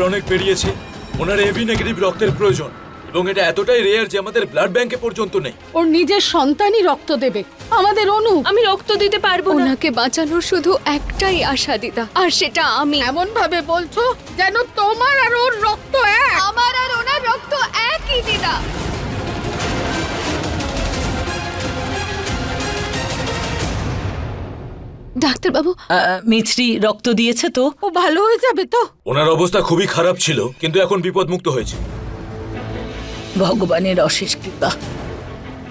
Blood অনেক বেরিয়েছে ওনার AB negative রক্তের প্রয়োজন এবং এটা এতটাই রেয়ার যে আমাদের ব্লাড ব্যাংকে পর্যন্ত নেই। ওর নিজের সন্তানই রক্ত দেবে। আমাদের অনু আমি রক্ত দিতে পারব না। ওনাকে বাঁচানোর শুধু একটাই আশা দিতা আর সেটা আমি। এমন ভাবে বলছো যেন তোমার আর ওর রক্ত এক। আমার আর ওনার রক্ত একই দিদা। ডাক্তারবাবু। আহ, মিছরি রক্ত দিয়েছে তো? ও ভালো হয়ে যাবে তো। ওনার অবস্থা খুবই খারাপ ছিল কিন্তু এখন বিপদমুক্ত হয়েছে। ভগবানের অশেষ কৃপা।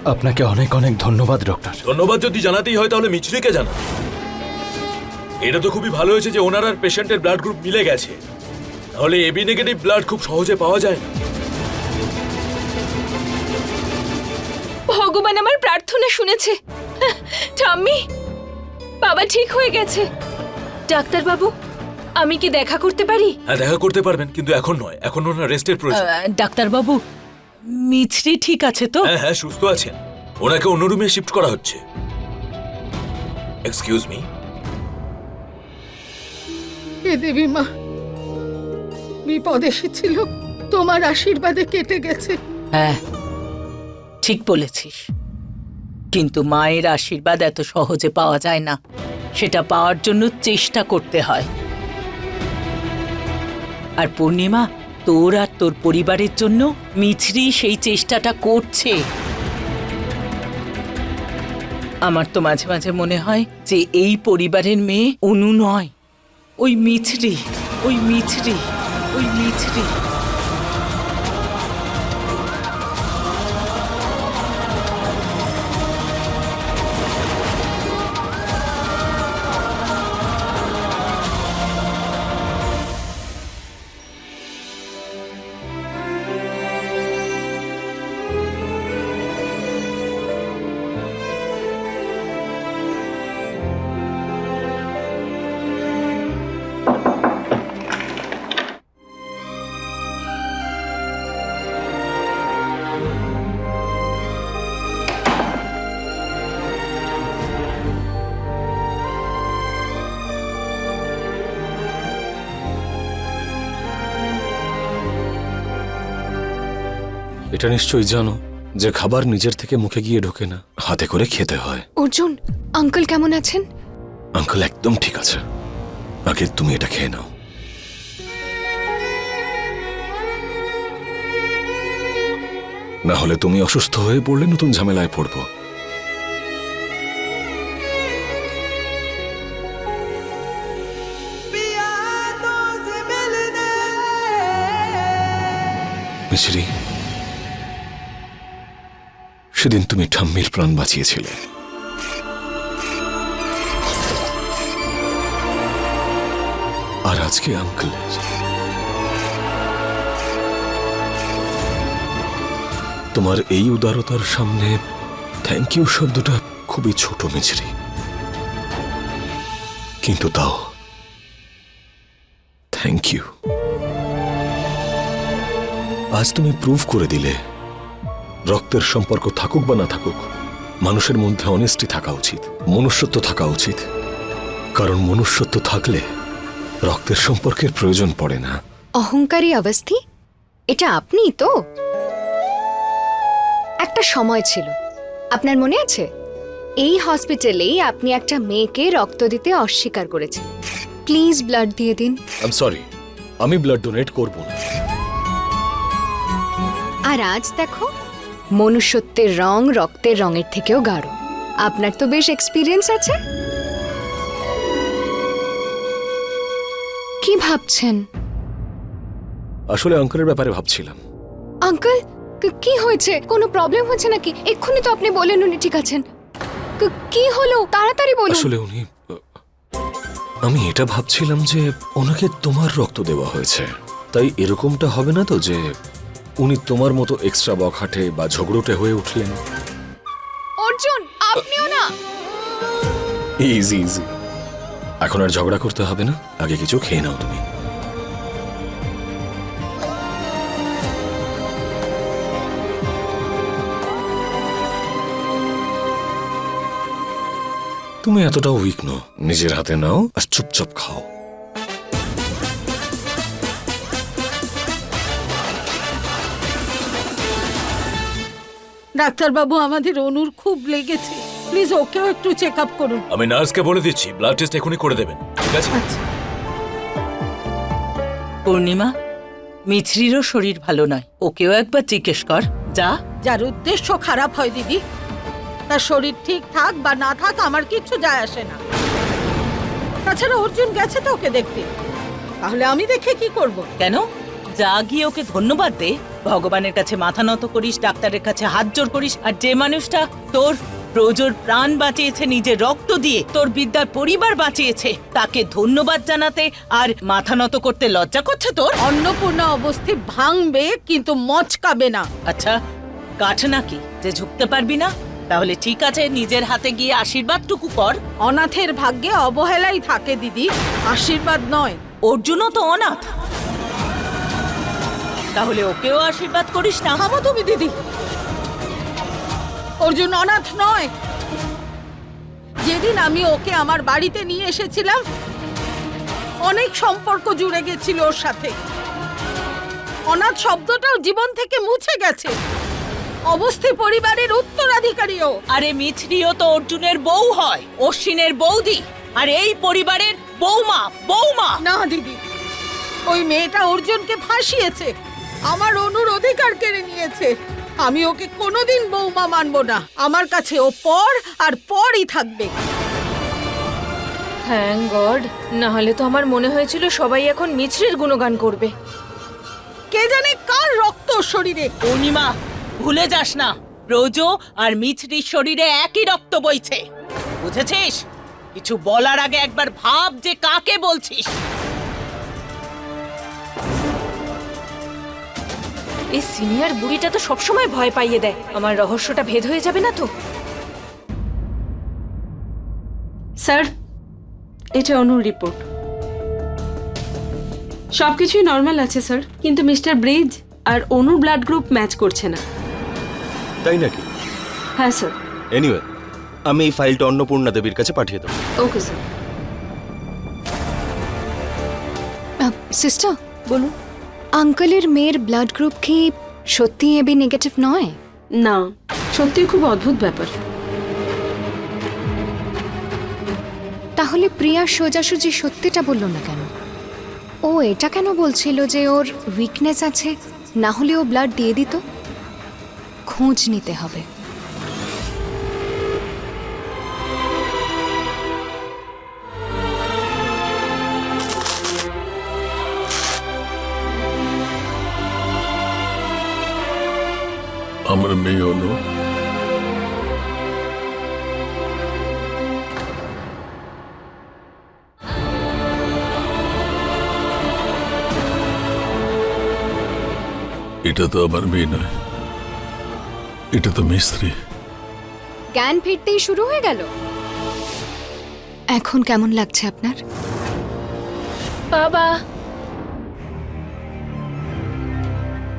আপনাকে অনেক অনেক ধন্যবাদ ডক্টর। ধন্যবাদ যদি জানাতেই হয় তাহলে মিছরিকে জানা এটা তো খুবই ভালো হয়েছে যে ওনার আর পেশেন্টের ব্লাড গ্রুপ মিলে গেছে। তাহলে এবি নেগেটিভ ব্লাড খুব সহজে পাওয়া যায় না। ভগবান আমার প্রার্থনা শুনেছে। ঠাম্মি বাবা ঠিক হয়ে গেছে। ডাক্তার বাবু আমি কি দেখা করতে পারি? হ্যাঁ দেখা করতে পারবেন কিন্তু এখন নয়। এখন ওনার রেস্টের প্রয়োজন। আহ, ডাক্তারবাবু মিছরি ঠিক আছে তো? হ্যাঁ হ্যাঁ সুস্থ আছেন। ওনাকে অন্য রুমে শিফট করা হচ্ছে। এক্সকিউজ মি এ দেবী মা বিপদ এসেছিল। তোমার আশীর্বাদে কেটে গেছে। হ্যাঁ ঠিক বলেছিস। কিন্তু মায়ের আশীর্বাদ এত সহজে পাওয়া যায় না। সেটা পাওয়ার জন্য চেষ্টা করতে হয়। আর পূর্ণিমা, তোর আর তোর পরিবারের জন্য মিছরি সেই চেষ্টাটা করছে। আমার তো মাঝে মাঝে মনে হয় যে এই পরিবারের মেয়ে অনু নয়। ওই মিছরি ওই মিছরি ওই মিছরি। এটা নিশ্চয়ই জানো যে খাবার নিজের থেকে মুখে গিয়ে ঢোকে না হাতে করে খেতে হয়। অর্জুন আঙ্কেল কেমন আছেন? আঙ্কেল একদম ঠিক আছে। আগে তুমি এটা খেয়ে নাও। না হলে তুমি অসুস্থ হয়ে পড়লে নতুন ঝামেলায় পড়ব। মিশ্রি সেদিন তুমি ঠাম্মির প্রাণ বাঁচিয়েছিলে। আর আজকে আঙ্কেল তোমার এই উদারতার সামনে থ্যাংক ইউ শব্দটা খুবই ছোট মিছরি। কিন্তু তাও থ্যাংক ইউ আজ তুমি প্রুভ করে দিলে রক্তের সম্পর্ক থাকুক বা না থাকুক মানুষের মধ্যে অনেস্টি থাকা উচিত মনুষ্যত্ব থাকা উচিত। কারণ মনুষ্যত্ব থাকলে রক্তের সম্পর্কের প্রয়োজন পড়ে না। অহংকারী অবস্থি? এটা আপনিই তো? একটা সময় ছিল। আপনার মনে আছে? এই হসপিটালেই আপনি একটা মেয়েকে রক্ত দিতে অস্বীকার করেছেন। প্লিজ ব্লাড দিয়ে দিন। আই সরি আমি ব্লাড ডোনেট করব না। আর আজ দেখো মনুষ্যত্বের রং রক্তের রঙের থেকেও গাঢ়। আপনার তো বেশ এক্সপিরিয়েন্স আছে। কি ভাবছেন? আসলে অঙ্কলের ব্যাপারে ভাবছিলাম। আঙ্কেল কি- হয়েছে? কোনো প্রবলেম হচ্ছে নাকি? এক্ষুনি তো আপনি বলেন উনি ঠিক আছেন। কি- কি হলো? তাড়াতাড়ি বলুন। আসলে উনি আমি এটা ভাবছিলাম যে ওনাকে তোমার রক্ত দেওয়া হয়েছে। তাই এরকমটা হবে না তো যে উনি তোমার মতো এক্সট্রা বখাটে বা ঝগড়োটে হয়ে উঠলেন। অর্জুন আপনিও না। ইজি ইজি এখন আর ঝগড়া করতে হবে না। আগে কিছু খেয়ে নাও তুমি। তুমি এতটা উইক নো নিজের হাতে নাও আর চুপচাপ খাও। ডাক্তারবাবু আমাদের অনুর খুব লেগেছে। প্লিজ ওকেও একটু চেক আপ করুন। আমি নার্সকে বলে দিচ্ছি ব্লাড টেস্ট এখনই করে দেবেন ঠিক আছে? আচ্ছা। পূর্ণিমা মিছরিরও শরীর ভালো নয়। ওকেও একবার জিজ্ঞেস কর যা। যার উদ্দেশ্য খারাপ হয় দিদি তার শরীর ঠিক থাক বা না থাক আমার কিচ্ছু যায় আসে না। তাছাড়া অর্জুন গেছে তো ওকে দেখতে। তাহলে আমি দেখে কি করব? কেন? যা গিয়ে ওকে ধন্যবাদ দে। ভগবানের কাছে মাথা নত করিস ডাক্তারের কাছে হাত জোর করিস আর যে মানুষটা তোর প্রজোর প্রাণ বাঁচিয়েছে নিজের রক্ত দিয়ে তোর বিদ্যার পরিবার বাঁচিয়েছে তাকে ধন্যবাদ জানাতে আর মাথা নত করতে লজ্জা করছে তোর? অন্নপূর্ণা অবস্থি ভাঙবে কিন্তু মচকাবে না। আচ্ছা কাঠ নাকি? যে ঝুঁকতে পারবি না? তাহলে ঠিক আছে নিজের হাতে গিয়ে আশীর্বাদটুকু কর। অনাথের ভাগ্যে অবহেলাই থাকে দিদি। আশীর্বাদ নয়। অর্জুনও তো অনাথ। তাহলে ওকেও আশীর্বাদ করিস না। থামো তুমি দিদি অর্জুন অনাথ নয়। যেদিন আমি ওকে আমার বাড়িতে নিয়ে এসেছিলাম অনেক সম্পর্ক জুড়ে গেছিল ওর সাথে। অনাথ শব্দটাও জীবন থেকে মুছে গেছে। অবস্থি পরিবারের উত্তরাধিকারীও আরে মিছরিও তো অর্জুনের বউ হয় অশ্বিনের বৌদি আর এই পরিবারের বৌমা বৌমা। না দিদি ওই মেয়েটা অর্জুনকে ফাঁসিয়েছে। আমার অনুর অধিকার কেড়ে নিয়েছে। আমি ওকে কোনোদিন বৌমা মানব না। আমার কাছে ও পর আর পরই থাকবে। থ্যাংক গড না হলে তো আমার মনে হয়েছিল সবাই এখন মিছরির গুণগান করবে। কে জানে কার রক্ত ওর শরীরে? পূর্ণিমা ভুলে যাস না। ব্রজ আর মিছরির শরীরে একই রক্ত বইছে। বুঝেছিস? কিছু বলার আগে একবার ভাব যে কাকে বলছিস। এই সিনিয়র বুড়িটা তো সবসময় ভয় পাইয়ে দেয়। আমার রহস্যটা ভেদ হয়ে যাবে না তো? স্যার এটা অনুর রিপোর্ট। সব কিছুই নর্মাল আছে স্যার কিন্তু মিস্টার ব্রিজ আর অনুর ব্লাড গ্রুপ ম্যাচ করছে না। তাই নাকি? হ্যাঁ স্যার। এনিওয়ে আমি এই ফাইলটা অন্নপূর্ণা দেবীর কাছে পাঠিয়ে দেবো। Okay sir. সিস্টার বলুন। আঙ্কেলের মেয়ের ব্লাড গ্রুপ কি সত্যি এবি নেগেটিভ নয়? না সত্যি খুব অদ্ভুত ব্যাপার। তাহলে প্রিয়া সোজাসুজি সত্যিটা বলল না কেন? ও এটা কেন বলছিল যে ওর উইকনেস আছে? না হলে ও ব্লাড দিয়ে দিত? খোঁজ নিতে হবে। আমার মেয়ে অনু এটা তো আমার মেয়ে নয় এটা তো মিস্ত্রি জ্ঞান ফিরতেই শুরু হয়ে গেল। এখন কেমন লাগছে আপনার? বাবা!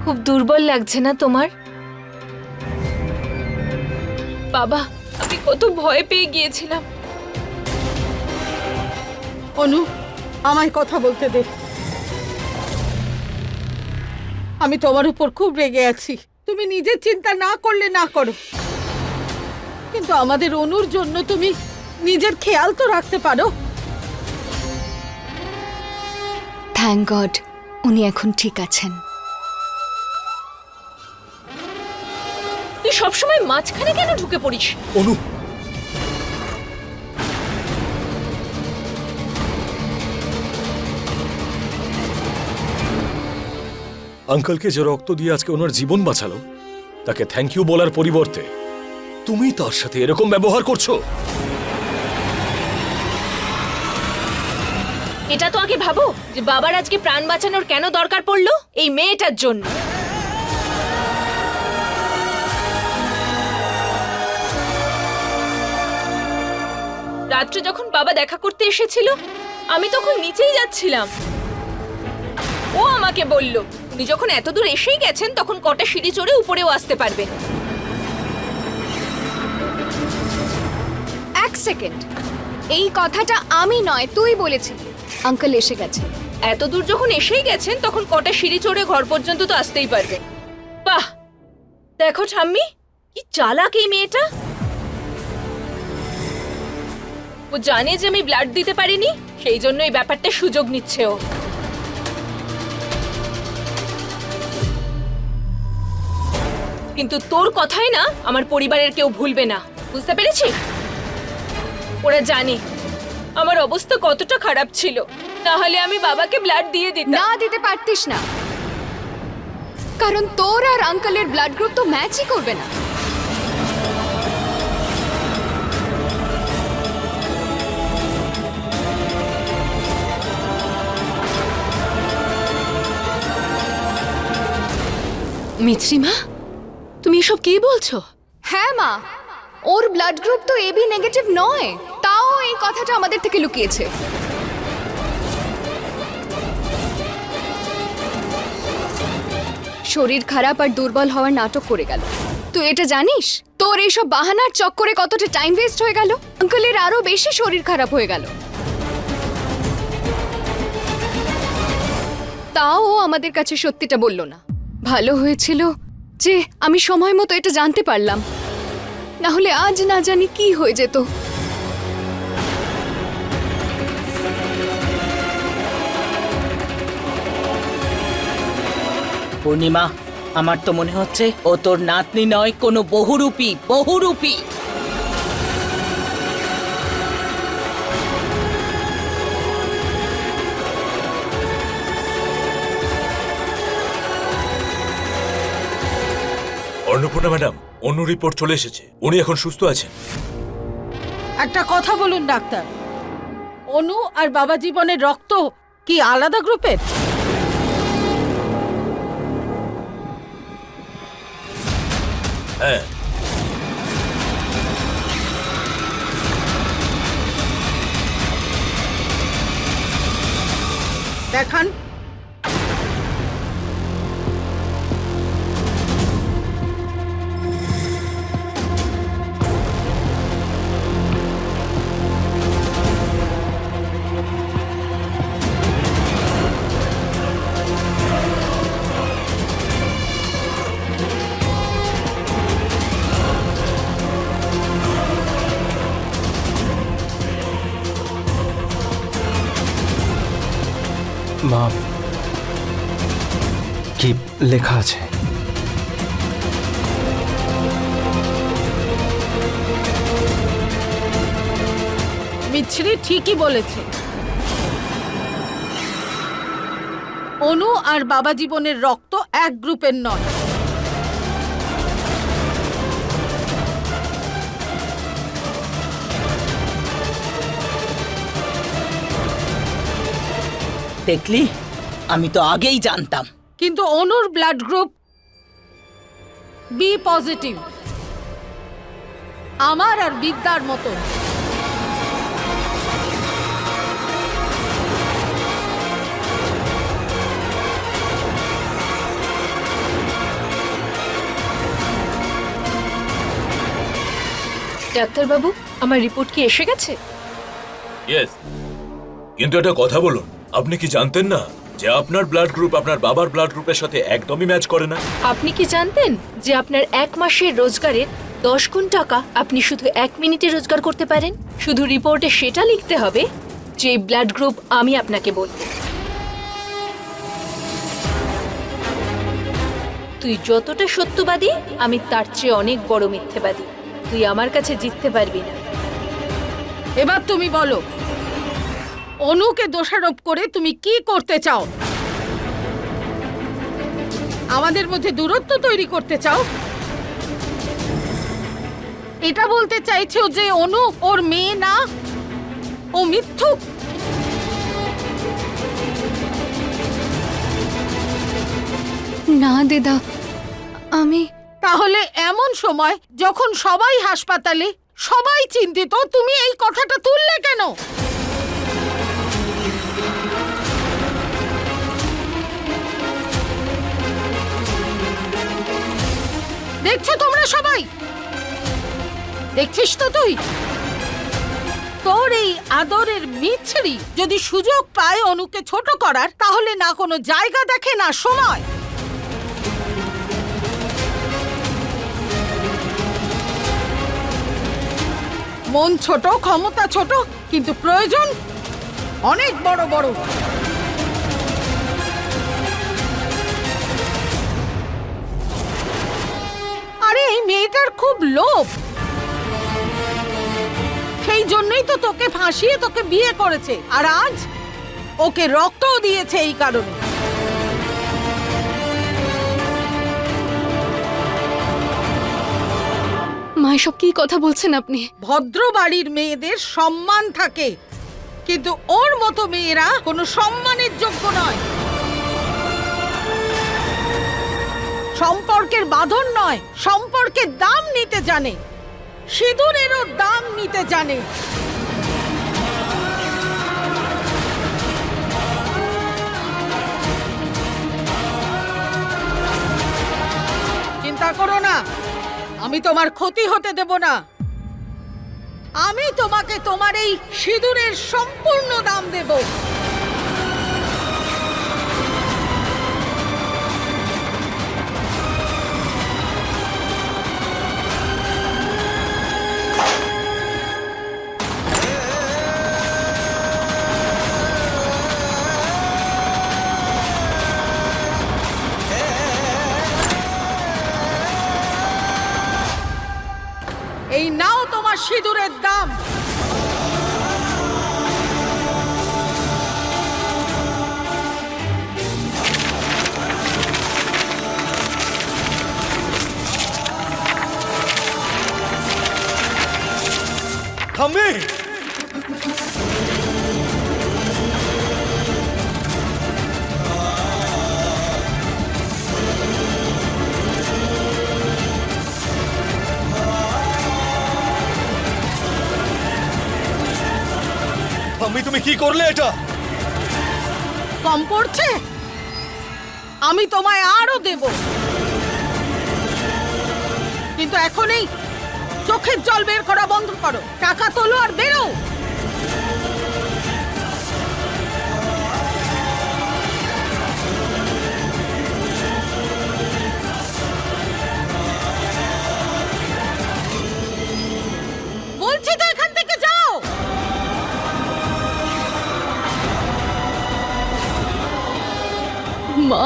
খুব দুর্বল লাগছে না তোমার? বাবা আমি কত ভয় পেয়ে গিয়েছিলাম। অনু আমায় কথা বলতে দে। আমি তোমার উপর খুব রেগে আছি। তুমি নিজের চিন্তা না করলে না করো। কিন্তু আমাদের অনুর জন্য তুমি নিজের খেয়াল তো রাখতে পারো। থ্যাংক গড উনি এখন ঠিক আছেন। তুই সবসময় মাঝখানে কেন ঢুকে পড়িস? অনু। আঙ্কেলকে যে রক্ত দিয়ে আজকে ওনার জীবন বাঁচালো তাকে থ্যাংক ইউ বলার পরিবর্তে তুমি তার সাথে এরকম ব্যবহার করছ? এটা তো আগে ভাবো যে বাবার আজকে প্রাণ বাঁচানোর কেন দরকার পড়ল? এই মেয়েটার জন্য। রাত্রে যখন বাবা দেখা করতে এসেছিল, আমি তখন নিচেই যাচ্ছিলাম। ও আমাকে বলল, উনি যখন এত দূর এসেই গেছেন, তখন কটা সিঁড়ি চড়ে উপরেও আসতে পারবেন। এক সেকেন্ড। এই কথাটা আমি নয়, তুই বলেছিলি। আঙ্কেল এসে গেছে। এত দূর যখন এসেই গেছেন, তখন কটা সিঁড়ি চড়ে ঘর পর্যন্ত তো আসতেই পারবে বাহ! দেখো ঠাম্মি, কি চালাক এই মেয়েটা। ও জানে যে আমি ব্লাড দিতে পারিনি, সেই জন্য এই ব্যাপারটা সুযোগ নিচ্ছে ও। কিন্তু তোর কথাই না, আমার পরিবারের কেউ ভুলবে না। বুঝতে পেরেছিস? ওরা জানে। আমার অবস্থা কতটা খারাপ ছিল। তাহলে আমি বাবাকে ব্লাড দিয়ে দিতাম। না দিতে পারতিস না। কারণ তোর আর আঙ্কেলের ব্লাড গ্রুপ তো ম্যাচই করবে না। মিছরিমা তুমি এসব কি বলছো? হ্যাঁ মা, ওর ব্লাড গ্রুপ তো এবি নেগেটিভ নয়, তাও এই কথাটা আমাদের থেকে লুকিয়েছে। শরীর খারাপ আর দুর্বল হওয়ার নাটক করে গেল। তুই এটা জানিস? তোর এইসব বাহানার চক্করে কতটা টাইম ওয়েস্ট হয়ে গেল? আঙ্কেলের আরও বেশি শরীর খারাপ হয়ে গেল। তাও আমাদের কাছে সত্যিটা বলল না। ভালো হয়েছিল যে আমি সময় মতো এটা জানতে পারলাম। না হলে আজ না জানি কি হয়ে যেত। পূর্ণিমা, আমার তো মনে হচ্ছে ও তোর নাতনি নয়, কোনো বহুরূপী বহুরূপী। অন্নপূর্ণা ম্যাডাম অন্য রিপোর্ট চলে এসেছে। উনি এখন সুস্থ আছেন। একটা কথা বলুন ডাক্তার। অনু আর বাবা জীবনের রক্ত কি আলাদা গ্রুপের? হ্যাঁ। দেখান। লেখা আছে। মিছরি ঠিকই বলেছে। অনু আর বাবা জীবনের রক্ত এক গ্রুপের নয়। দেখলি? আমি তো আগেই জানতাম। কিন্তু অনুর ব্লাড গ্রুপ বি পজিটিভ আমার আর বিদ্যার মতো। ডাক্তারবাবু আমার রিপোর্ট কি এসে গেছে? ইয়েস কিন্তু একটা কথা বলুন আপনি কি জানতেন না? যে আপনার ব্লাড গ্রুপ আপনার বাবার ব্লাড গ্রুপের সাথে একদমই ম্যাচ করে না। আপনি কি জানতেন যে আপনার এক মাসের রোজগারের দশ গুণ টাকা আপনি শুধু এক মিনিটে রোজগার করতে পারেন? শুধু রিপোর্টে সেটা লিখতে হবে যে ব্লাড গ্রুপ আমি আপনাকে বলব। তুই যতটা সত্যবাদী আমি তার চেয়ে অনেক বড় মিথ্যেবাদী। তুই আমার কাছে জিততে পারবি না। এবার তুমি বলো অনুকে দোষারোপ করে তুমি কি করতে চাও? আমাদের মধ্যে দূরত্ব তৈরি করতে চাও? এটা বলতে চাইছো যে অনু ওর মেয়ে না? ও মিথ্যুক? না দিদা। আমি তাহলে এমন সময় যখন সবাই হাসপাতালে সবাই চিন্তিত তুমি এই কথাটা তুললে কেন? দেখছ তোমরা সবাই? দেখছিস তো তুই? তোর এই আদরের মিছরি যদি সুযোগ পায় অনুকে ছোট করার, তাহলে না কোনো জায়গা দেখে না সময়। মন ছোট, ক্ষমতা ছোট, কিন্তু প্রয়োজন অনেক বড় বড়। আরে এই মেয়েটার খুব লোভ। সেই জন্যই তো তোকে ফাঁসিয়ে তোকে বিয়ে করেছে। আর আজ ওকে রক্তও দিয়েছে এই কারণে। মা এসব কি কথা বলছেন আপনি? ভদ্র বাড়ির মেয়েদের সম্মান থাকে। কিন্তু ওর মতো মেয়েরা কোনো সম্মানের যোগ্য নয়। সম্পর্কের বাঁধন নয়, সম্পর্কের দাম নিতে জানে। সিঁদুরেরও দাম নিতে জানে। চিন্তা করো না, আমি তোমার ক্ষতি হতে দেব না। আমি তোমাকে তোমার এই সিঁদুরের সম্পূর্ণ দাম দেব। আমি তুমি কি করলে এটা? কম পড়ছে? আমি তোমায় আরও দেব। কিন্তু এখনই চোখের জল বের করা বন্ধ করো। টাকা তোলো আর বেরো। মা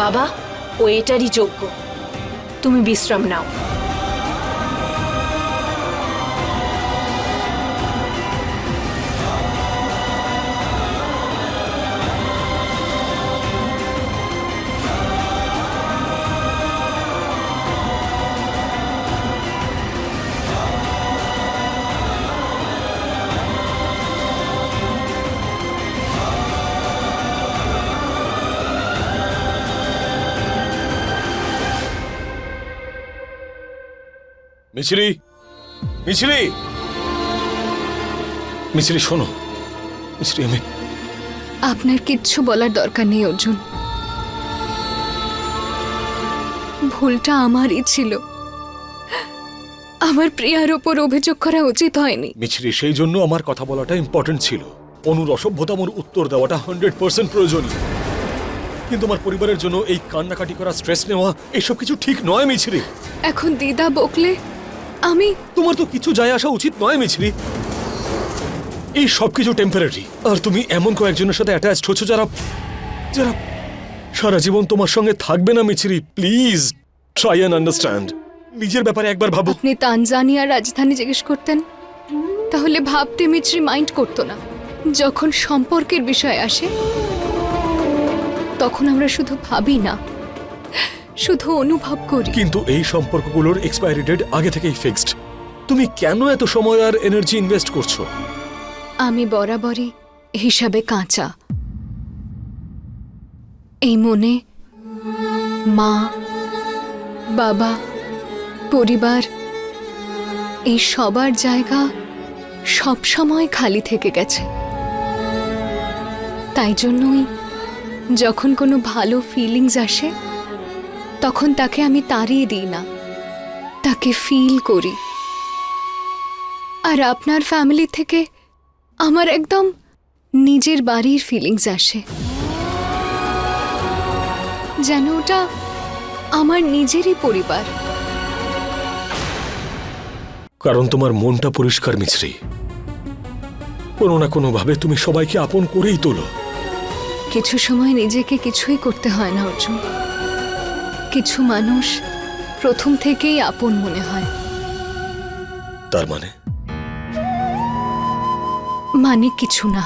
বাবা ও এটারই যোগ্য তুমি বিশ্রাম নাও। মিছিলি মিছিলি। মিছিলি শোনো। মিছিলি আমি আপনার কিচ্ছু বলার দরকার নেই অর্জুন। ভুলটা আমারই ছিল। আমার প্রিয়ার ওপর অভিযোগ করা উচিত হয়নি। মিছিলি সেই জন্য আমার কথা বলাটা ইম্পর্টেন্ট ছিল। অনুর অসভ্যতামর উত্তর দেওয়াটা হান্ড্রেড পার্সেন্ট প্রয়োজনীয়। কিন্তু আমার পরিবারের জন্য এই কান্নাকাটি করা স্ট্রেস নেওয়া এসব কিছু ঠিক নয় মিছিলি। এখন দিদা বকলে আমি তোমার তো কিছু যায় আসা উচিত নয় মিছিলি এই সব কিছু টেম্পারারি আর তুমি এমন কয়েকজনের সাথে অ্যাটাচড হচ্ছ যারা যারা সারা জীবন তোমার সঙ্গে থাকবে না মিছিলি প্লিজ ট্রাই অ্যান্ড আন্ডারস্ট্যান্ড নিজের ব্যাপারে একবার ভাবো। আপনি তানজানিয়ার রাজধানী জিজ্ঞেস করতেন? তাহলে ভাবতে মিছরি মাইন্ড করতো না। যখন সম্পর্কের বিষয় আসে তখন আমরা শুধু ভাবি না। শুধু অনুভব করি। কিন্তু এই সম্পর্কগুলোর এক্সপায়ারি ডেট আগে থেকেই ফিক্সড তুমি কেন এত সময় আর এনার্জি ইনভেস্ট করছ? আমি বরাবরই হিসাবে কাঁচা। এই মনে মা বাবা পরিবার এই সবার জায়গা সবসময় খালি থেকে গেছে। তাই জন্যই যখন কোনো ভালো ফিলিংস আসে তখন তাকে আমি তাড়িয়ে দিই না। তাকে ফিল করি। আর আপনার ফ্যামিলি থেকে আমার একদম নিজের বাড়ির ফিলিংস আসে। যেন ওটা আমার নিজেরই পরিবার। কারণ তোমার মনটা পরিষ্কার মিছরি। কোনো না কোনো ভাবে তুমি সবাইকে আপন করেই তোলো। কিছু সময় নিজেকে কিছুই করতে হয় না অর্জুন। কিছু মানুষ প্রথম থেকেই আপন মনে হয়। তার মানে? মানে কিছু না।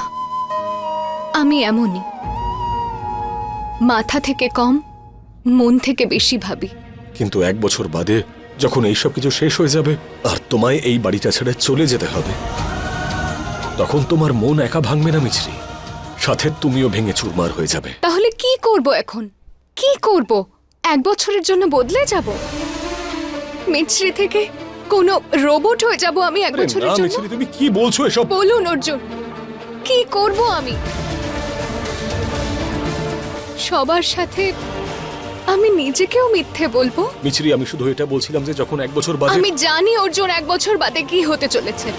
আমি এমনই। মাথা থেকে কম মন থেকে বেশি ভাবি। কিন্তু এক বছর বাদে যখন এইসব কিছু শেষ হয়ে যাবে আর তোমায় এই বাড়িটা ছেড়ে চলে যেতে হবে তখন তোমার মন একা ভাঙবে না মিছরি। সাথে তুমিও ভেঙে চুরমার হয়ে যাবে। তাহলে কি করব এখন? কি করব? এক বছরের জন্য বদলে যাব? মিছরি থেকে কোনো রোবট হয়ে যাব আমি এক বছরের জন্য? তুমি কি বলছো এসব? বলুন অর্জুন কি করব আমি? সবার সাথে আমি নিজেকেও মিথ্যে বলব? মিছরি আমি শুধু এটা বলছিলাম যে যখন এক বছর বাদে আমি জানি অর্জুন এক বছর বাদে কি হতে চলেছে।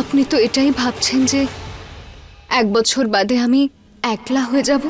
আপনি তো এটাই ভাবছেন যে এক বছর বাদে আমি একলা হয়ে যাব?